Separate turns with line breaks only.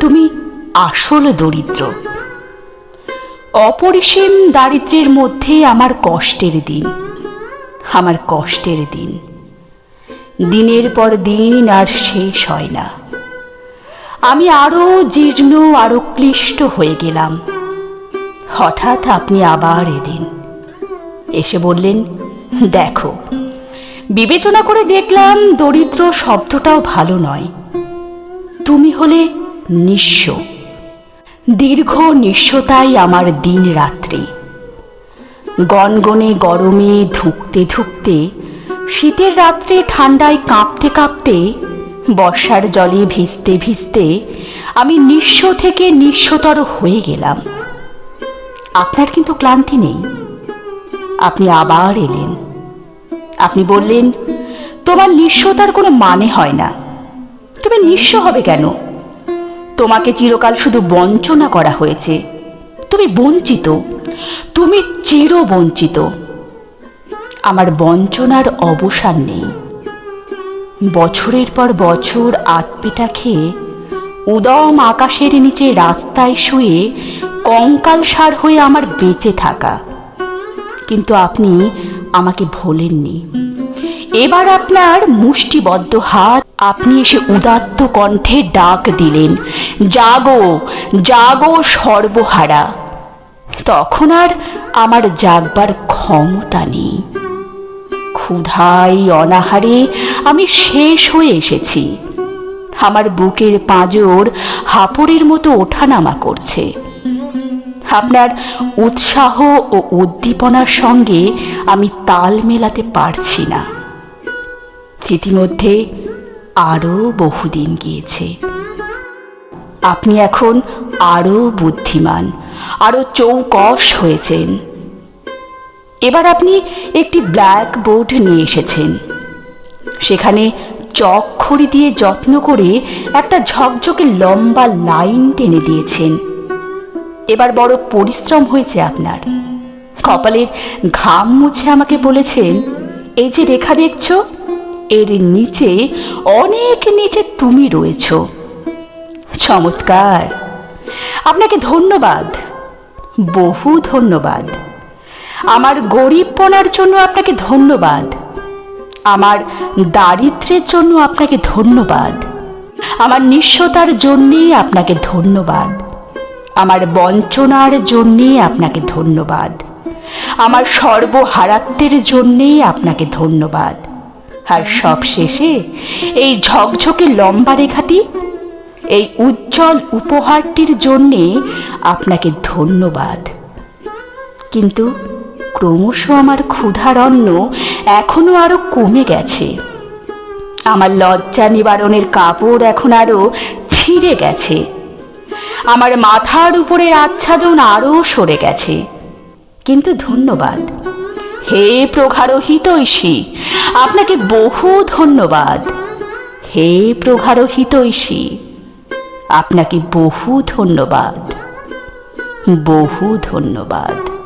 তুমি আসল দরিদ্র। অপরিসীম দারিদ্র্যের মধ্যে আমার কষ্টের দিন, আমার কষ্টের দিন। দিনের পর দিন আর শেষ হয় না। আমি আরও জীর্ণ, আরও ক্লিষ্ট হয়ে গেলাম। হঠাৎ আপনি আবার এলেন। এসে বললেন, দেখো, বিবেচনা করে দেখলাম দরিদ্র শব্দটাও ভালো নয়। তুমি হলে নিঃস্ব। দীর্ঘ নিঃস্বতাই আমার দিন রাত্রি। গনগনে গরমে ধুকতে ধুকতে, শীতের রাত্রে ঠান্ডায় কাঁপতে কাঁপতে, বর্ষার জলে ভিজতে ভিজতে আমি নিঃস্ব থেকে নিঃস্বতর হয়ে গেলাম। আপনার কিন্তু ক্লান্তি নেই। আপনি আবার এলেন। আপনি বললেন, তোমার নিঃস্বতার কোনো মানে হয় না। তুমি নিঃস্ব হবে কেন? তোমাকে চিরকাল শুধু বঞ্চনা করা হয়েছে। তুমি বঞ্চিত। তুমি চির বঞ্চিত আমার বঞ্চনার অবসান নেই। বছরের পর বছর আতপিটা খেয়ে উদম আকাশের নিচে রাস্তায় শুয়ে কঙ্কাল সার হয়ে আমার বেঁচে থাকা। কিন্তু আপনি আমাকে ভোলেননি। এবার আপনার মুষ্টিবদ্ধ হাত আপনি এসে উদাত্ত কণ্ঠে ডাক দিলেন, জাগো জাগো সর্বহারা। তখন আর আমার জাগবার ক্ষমতা নেই। ক্ষুধাই অনাহারে আমি শেষ হয়ে এসেছি। আমার বুকের পাঁজর হাপড়ের মতো ওঠানামা করছে। আপনার উৎসাহ ও উদ্দীপনার সঙ্গে আমি তাল মেলাতে পারছি না। ইতিমধ্যে আরও বহুদিন গিয়েছে। আপনি এখন আরও বুদ্ধিমান আরও চৌকস হয়েছেন। এবার আপনি একটি ব্ল্যাক বোর্ড নিয়ে এসেছেন। সেখানে চক খড়ি দিয়ে যত্ন করে একটা ঝকঝকে লম্বা লাইন টেনে দিয়েছেন। এবার বড় পরিশ্রম হয়েছে আপনার। কপালের ঘাম মুছে আমাকে বলেছেন, এই যে রেখা দেখছ এর নিচে অনেক নিচে তুমি রয়েছ। চমৎকার। আপনাকে ধন্যবাদ। বহু ধন্যবাদ। আমার গরিবপনার জন্য আপনাকে ধন্যবাদ। আমার দারিদ্র্যের জন্য আপনাকে ধন্যবাদ। আমার নিঃস্বতার জন্যে আপনাকে ধন্যবাদ। আমার বঞ্চনার জন্যে আপনাকে ধন্যবাদ। আমার সর্বহারাত্মের জন্যে আপনাকে ধন্যবাদ। আর সব শেষে এই ঝকঝকে লম্বা রেখাটি, এই উজ্জ্বল উপহারটির জন্যে আপনাকে ধন্যবাদ। কিন্তু ক্রমশ আমার ক্ষুধার অন্ন এখনও আরও কমে গেছে। আমার লজ্জা নিবারণের কাপড় এখন আরও ছিঁড়ে গেছে। আমার মাথার উপরের আচ্ছাদন আরও সরে গেছে। কিন্তু ধন্যবাদ। হে প্রহারোহিত হিতৈষী আপনাকে বহু ধন্যবাদ। হে প্রহারোহিত হিতৈষী আপনাকে বহু ধন্যবাদ। বহু ধন্যবাদ।